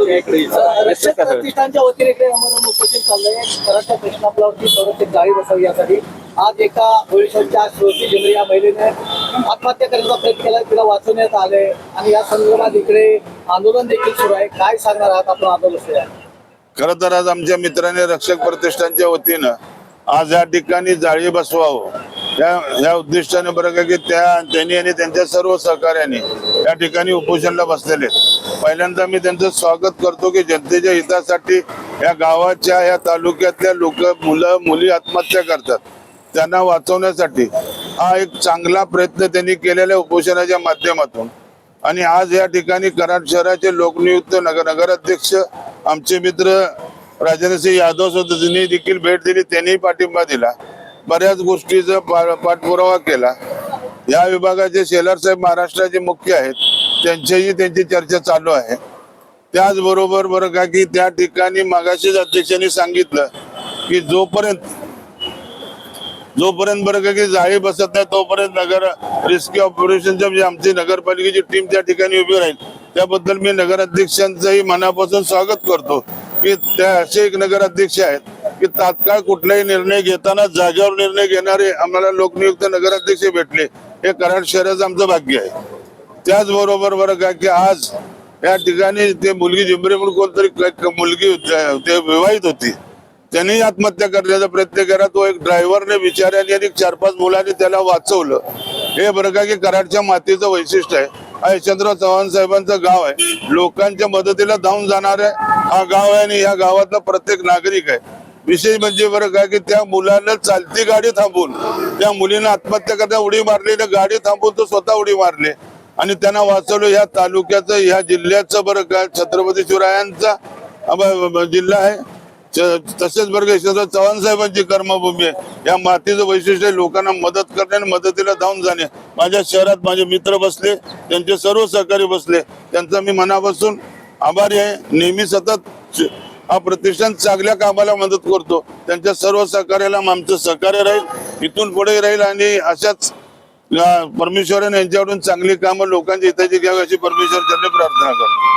रक्षक प्रतिष्ठानच्या वतीने इकडे आम्हाला उपोषण चाललंय. घराच्या प्रश्नापलावरती संरक्षक जाळी बसावी यासाठी. आज एका भविष्याच्या श्रोती जमरी या महिलेने आत्महत्या करण्याचा प्रयत्न केला. तिला वाचवण्यात आले आणि या संदर्भात इकडे आंदोलन देखील सुरू आहे. काय सांगणार आहात आपण आंदोलन खर तर आज आमच्या मित्रांनी रक्षक प्रतिष्ठानच्या वतीनं आज या ठिकाणी जाळी बसवावं. या या उद्दिष्टाने बरं का की त्या त्यांनी आणि त्यांच्या सर्व सहकार्याने या ठिकाणी उपोषणला बसलेले पहिल्यांदा मी त्यांचं स्वागत करतो की जनतेच्या हितासाठी या गावाच्या या तालुक्यातल्या लोक मुलं मुली आत्महत्या करतात. त्यांना वाचवण्यासाठी हा एक चांगला प्रयत्न त्यांनी केलेला उपोषणाच्या माध्यमातून. आणि आज या ठिकाणी कराड शहराचे लोकनियुक्त नगर नगराध्यक्ष आमचे मित्र राजेंद्रसिंह यादव सुद्धा त्यांनी देखील भेट दिली त्यांनी पाठिंबा दिला. बऱ्याच गोष्टीचा पाठपुरावा केला या विभागाचे शेलार साहेब महाराष्ट्राचे मुख्य आहेत त्यांच्याही त्यांची चर्चा चालू आहे. त्याचबरोबर बरं का की त्या ठिकाणी मागाशीच अध्यक्षांनी सांगितलं की जोपर्यंत जोपर्यंत बरं का की जाळी बसत नाही तोपर्यंत नगर रेस्क्यू ऑपरेशनच्या म्हणजे आमची नगरपालिकेची टीम त्या ठिकाणी उभी राहील. त्याबद्दल मी नगराध्यक्षांचंही मनापासून स्वागत करतो की त्या असे एक नगराध्यक्ष आहेत की तात्काळ कुठलाही निर्णय घेताना जागेवर निर्णय घेणारे आम्हाला लोकनियुक्त नगराध्यक्ष भेटले. हे कराड शहराचं आमचं भाग्य आहे. त्याचबरोबर बरं का की आज या ठिकाणी ते मुलगी जिंबरे म्हणून कोणतरी मुलगी ते विवाहित होती. त्यांनी आत्महत्या करण्याचा प्रयत्न केला. तो एक ड्रायव्हरने बिचाऱ्याने आणि चार पाच मुलांनी त्याला वाचवलं. हे बरं का की कराडच्या मातीचं वैशिष्ट्य आहे. हा यशवंतराव चव्हाण साहेबांचं गाव आहे. लोकांच्या मदतीला धावून जाणार आहे हा गाव आहे आणि या गावातला प्रत्येक नागरिक आहे. विशेष म्हणजे बरं का की त्या मुलानं चालती गाडी थांबून त्या मुलीनं आत्महत्या करता उडी मारली तर गाडी थांबून तो स्वतः उडी मारले. आणि त्यांना वाचवलं ह्या तालुक्याचं ह्या जिल्ह्याचं बरं का छत्रपती शिवरायांचा जिल्हा आहे. तसेच बरं का यशवंतराव चव्हाण साहेबांची कर्मभूमी आहे. या मातीचं वैशिष्ट्य लोकांना मदत करणे आणि मदतीला धावून जाणे. माझ्या शहरात माझे मित्र बसले त्यांचे सर्व सहकारी बसले. त्यांचा मी मनापासून आभारी आहे. नेहमी सतत हा प्रतिष्ठान चांगल्या कामाला मदत करतो. त्यांच्या सर्व सहकार्याला आमचं सहकार्य राहील. इथून पुढे राहील आणि अशाच परमेश्वरन यांच्याकडून चांगली कामं लोकांच्या हिताची घ्यावी अशी परमेश्वर प्रार्थना करतो.